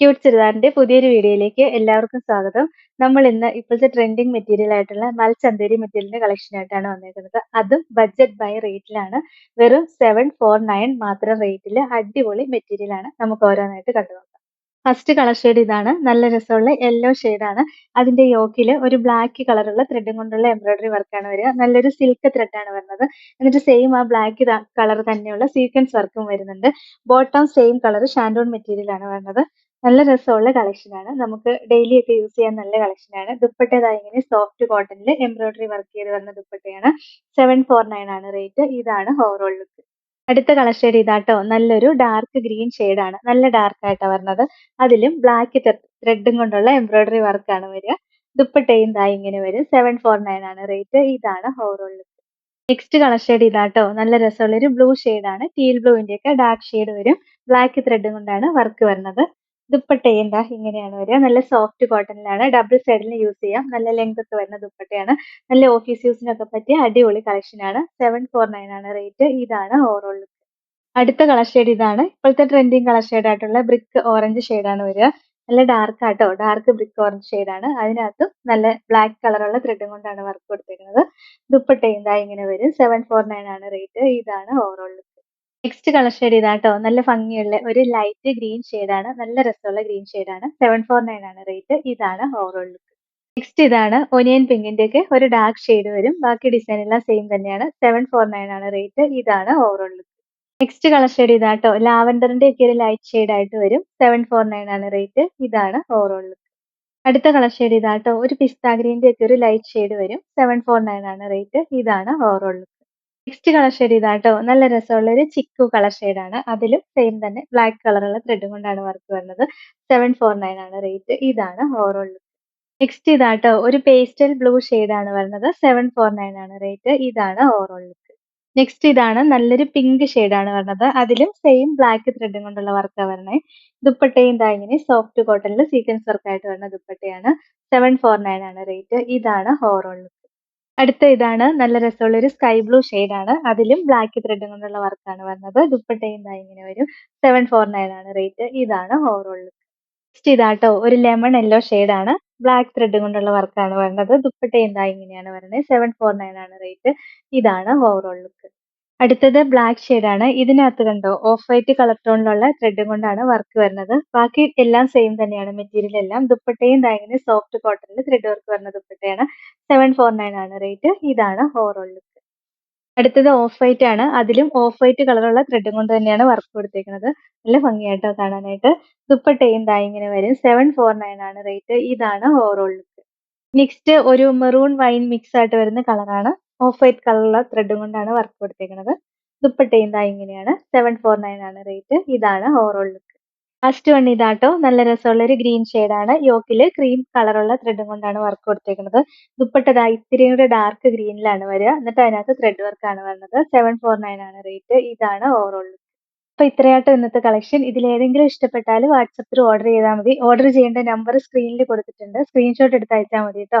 Cute ചുരിദാറിന്റെ പുതിയൊരു വീഡിയോയിലേക്ക് എല്ലാവർക്കും സ്വാഗതം. നമ്മൾ ഇന്ന് ഇപ്പോഴത്തെ ട്രെൻഡിങ് മെറ്റീരിയൽ ആയിട്ടുള്ള മൽ ചന്തേരി മെറ്റീരിയലിന്റെ കളക്ഷൻ ആയിട്ടാണ് വന്നിരിക്കുന്നത് അതും ബഡ്ജറ്റ് ബൈ റേറ്റിലാണ് വെറും സെവൻ ഫോർ നയൻ മാത്രം റേറ്റിൽ അടിപൊളി മെറ്റീരിയൽ ആണ് നമുക്ക് ഓരോന്നായിട്ട് കണ്ടു നോക്കാം. ഫസ്റ്റ് കളർ ഷെയ്ഡ് ഇതാണ്. നല്ല രസമുള്ള യെല്ലോ ആണ്. അതിന്റെ യോക്കിൽ ഒരു ബ്ലാക്ക് കളറുള്ള ത്രെഡും കൊണ്ടുള്ള എംബ്രോയിഡറി വർക്കാണ് വരിക. നല്ലൊരു സിൽക്ക് ത്രെഡാണ് വരുന്നത്. എന്നിട്ട് സെയിം ആ ബ്ലാക്ക് കളർ തന്നെയുള്ള സീക്വൻസ് വർക്കും വരുന്നുണ്ട്. ബോട്ടം സെയിം കളർ ഷാൻഡോൺ മെറ്റീരിയൽ ആണ് വരുന്നത്. നല്ല രസമുള്ള കളക്ഷൻ ആണ്. നമുക്ക് ഡെയിലി ഒക്കെ യൂസ് ചെയ്യാൻ നല്ല കളക്ഷൻ ആണ്. ദുപ്പട്ട ഇങ്ങനെ സോഫ്റ്റ് കോട്ടണിൽ എംബ്രോയിഡറി വർക്ക് ചെയ്ത് വരുന്ന ദുപ്പട്ടയാണ്. സെവൻ ഫോർ നയൻ ആണ് റേറ്റ് ഇതാണ് ഓവറോൾ ലുക്ക് അടുത്ത കളർ ഷെയ്ഡ് ഇതാട്ടോ. നല്ലൊരു ഡാർക്ക് ഗ്രീൻ ആണ്. നല്ല ഡാർക്ക് ആയിട്ടാണ് വരുന്നത് അതിലും ബ്ലാക്ക് ത്രെഡും കൊണ്ടുള്ള എംബ്രോയിഡറി വർക്കാണ് വരിക. ദുപ്പട്ടയും ദാ ഇങ്ങനെ വരും. സെവൻ ഫോർ നയൻ ആണ് റേറ്റ് ഇതാണ് overall look next colour shade ഇതാട്ടോ. നല്ല രസമുള്ള ഒരു ബ്ലൂ ആണ്. ടീൽ ബ്ലൂവിന്റെ ഒക്കെ ഡാർക്ക് ഷെയ്ഡ് വരും. ബ്ലാക്ക് ത്രെഡും കൊണ്ടാണ് വർക്ക് വരുന്നത് ദുപ്പട്ടയും എന്താ ഇങ്ങനെയാണ് വരിക. നല്ല സോഫ്റ്റ് കോട്ടണിലാണ് ഡബിൾ സൈഡിൽ യൂസ് ചെയ്യാം. നല്ല ലെങ്ത് ഒക്കെ വരുന്ന ദുപ്പട്ടയാണ്. നല്ല ഓഫീസ് യൂസിനൊക്കെ പറ്റിയ അടിപൊളി കളക്ഷൻ ആണ്. സെവൻ ഫോർ നയൻ ആണ് റേറ്റ് ഇതാണ് ഓവറോൾ ലുക്ക് അടുത്ത കളർ ഷെയ്ഡ് ഇതാണ്. ഇപ്പോഴത്തെ ട്രെൻഡിങ് കളർ ഷെയ്ഡ് ആയിട്ടുള്ള ബ്രിക്ക് ഓറഞ്ച് ആണ് വരിക. നല്ല ഡാർക്ക് ആട്ടോ? ഡാർക്ക് ബ്രിക്ക് ഓറഞ്ച് ആണ്. അതിനകത്തും നല്ല ബ്ലാക്ക് കളറുള്ള ത്രെഡും കൊണ്ടാണ് വർക്ക് കൊടുത്തിരിക്കുന്നത്. ദുപ്പട്ട ഇതാ ഇങ്ങനെ വരും? സെവൻ ഫോർ നയൻ ആണ് റേറ്റ് ഇതാണ് overall look next colour shade ഇതാട്ടോ. നല്ല ഭംഗിയുള്ള ഒരു ലൈറ്റ് ഗ്രീൻ ആണ്. നല്ല രസമുള്ള ഗ്രീൻ ആണ്. സെവൻ ഫോർ നയൻ ആണ് റേറ്റ് ഇതാണ് ഓവറോൾ ലുക്ക് നെക്സ്റ്റ് ഇതാണ് ഒനിയൻ പിങ്കിന്റെ ഒക്കെ ഒരു ഡാർക്ക് ഷെയ്ഡ് വരും. ബാക്കി ഡിസൈൻ എല്ലാം സെയിം തന്നെയാണ്. സെവൻ ഫോർ നയൻ ആണ് റേറ്റ് ഇതാണ് overall look next colour shade ഇതാട്ടോ. ലാവൻഡറിന്റെ ഒക്കെ ഒരു ലൈറ്റ് ഷെയ്ഡ് ആയിട്ട് വരും. സെവൻ ഫോർ നയൻ ആണ് റേറ്റ് ഇതാണ് ഓവറോൾ ലുക്ക് അടുത്ത കളർ ഷെയ്ഡ് ഇതാട്ടോ. ഒരു പിസ്താഗ്രീന്റെ ഒക്കെ ഒരു ലൈറ്റ് ഷെയ്ഡ് വരും. സെവൻ ഫോർ നയൻ ആണ് റേറ്റ് ഇതാണ് overall look next colour shade ഇതാട്ടോ. നല്ല രസമുള്ള ഒരു ചിക്കു കളർ ആണ്. അതിലും സെയിം തന്നെ ബ്ലാക്ക് കളറുള്ള ത്രെഡ് കൊണ്ടാണ് വർക്ക് വരുന്നത്. സെവൻ ഫോർ നയൻ ആണ് റേറ്റ് ഇതാണ് ഓവറോൾ നെക്സ്റ്റ് ഇതാട്ടോ ഒരു പേസ്റ്റൽ ബ്ലൂ ആണ് വരുന്നത്. സെവൻ ഫോർ നയൻ ആണ് റേറ്റ് ഇതാണ് ഓവറോൾ ലുക്ക് നെക്സ്റ്റ് ഇതാണ് നല്ലൊരു പിങ്ക് ആണ് വരുന്നത്. അതിലും സെയിം ബ്ലാക്ക് ത്രെഡും കൊണ്ടുള്ള വർക്കാണ് വരുന്നത് ദുപ്പട്ടയും ഇതാ ഇങ്ങനെ സോഫ്റ്റ് കോട്ടണിൽ സീക്വൻസ് വർക്കായിട്ട് വരുന്ന ദുപ്പട്ടയാണ്. സെവൻ ഫോർ നയൻ ആണ് റേറ്റ് ഇതാണ് ഓവറോൾ ലുക്ക് അടുത്ത ഇതാണ്. നല്ല രസമുള്ള ഒരു സ്കൈ ബ്ലൂ ഷെയ്ഡ് ആണ്. അതിലും ബ്ലാക്ക് ത്രെഡ് കൊണ്ടുള്ള വർക്കാണ് വരുന്നത് ദുപ്പട്ടയും ദാ ഇങ്ങനെ വരും. സെവൻ ഫോർ നയൻ ആണ് റേറ്റ് ഇതാണ് ഓവറോൾ നെക്സ്റ്റ് ഇതാട്ടോ. ഒരു ലെമൺ യെല്ലോ ഷെയ്ഡ് ആണ്. ബ്ലാക്ക് ത്രെഡ് കൊണ്ടുള്ള വർക്കാണ് വരുന്നത് ദുപ്പട്ടയും ദാ ഇങ്ങനെയാണ് വരുന്നത്. സെവൻ ഫോർ നയൻ ആണ് റേറ്റ് ഇതാണ് ഓവറോൾ ലുക്ക് അടുത്തത് ബ്ലാക്ക് ആണ്. ഇതിനകത്ത് കണ്ടോ ഓഫ് വൈറ്റ് കളർ ടോണിലുള്ള ത്രെഡ് കൊണ്ടാണ് വർക്ക് വരുന്നത്. ബാക്കി എല്ലാം സെയിം തന്നെയാണ് മെറ്റീരിയൽ എല്ലാം. ദുപ്പട്ടയും ഇങ്ങനെ സോഫ്റ്റ് കോട്ടണിൽ ത്രെഡ് വർക്ക് വരുന്ന ദുപ്പട്ടയാണ്. സെവൻ ഫോർ നയൻ ആണ് റേറ്റ് ഇതാണ് ഓവറോൾ ലുക്ക് അടുത്തത് ഓഫ് വൈറ്റ് ആണ്. അതിലും ഓഫ് വൈറ്റ് കളറുള്ള ത്രെഡും കൊണ്ട് തന്നെയാണ് വർക്ക് കൊടുത്തേക്കുന്നത്. നല്ല ഭംഗിയായിട്ടോ കാണാനായിട്ട്. ദുപ്പട്ടയും ദാ വരും. സെവൻ ഫോർ നയൻ ആണ് റേറ്റ് ഇതാണ് ഓവറോൾ ലുക്ക് നെക്സ്റ്റ് ഒരു മെറൂൺ വൈൻ മിക്സ് ആയിട്ട് വരുന്ന കളറാണ് ഓഫ് വൈറ്റ് കളറുള്ള ത്രെഡും കൊണ്ടാണ് വർക്ക് കൊടുത്തേക്കുന്നത് ദുപ്പട്ടയും ഇങ്ങനെയാണ്. സെവൻ ഫോർ നയൻ ആണ് റേറ്റ് ഇതാണ് ഓവറോൾ ലുക്ക് ലാസ്റ്റ് വൺ ഇതാട്ടോ. നല്ല രസമുള്ള ഒരു ഗ്രീൻ ആണ്. യോക്കിൽ ക്രീം കളറുള്ള ത്രെഡും കൊണ്ടാണ് വർക്ക് കൊടുത്തേക്കുന്നത് ദുപ്പട്ടത ഇത്തിരിയും കൂടെ ഡാർക്ക് ഗ്രീനിലാണ് വരിക. എന്നിട്ട് അതിനകത്ത് ത്രെഡ് വർക്ക് ആണ് വരുന്നത് സെവൻ ഫോർ നയൻ ആണ് റേറ്റ് ഇതാണ് ഓവറോൾ ലുക്ക് അപ്പൊ ഇത്രയാട്ടോ ഇന്നത്തെ കളക്ഷൻ ഇതിൽ ഏതെങ്കിലും ഇഷ്ടപ്പെട്ടാൽ വാട്സപ്പിൽ ഓർഡർ ചെയ്താൽ മതി. ഓർഡർ ചെയ്യേണ്ട നമ്പർ സ്ക്രീനിൽ കൊടുത്തിട്ടുണ്ട്. സ്ക്രീൻഷോട്ട് എടുത്ത് അയച്ചാൽ മതി കേട്ടോ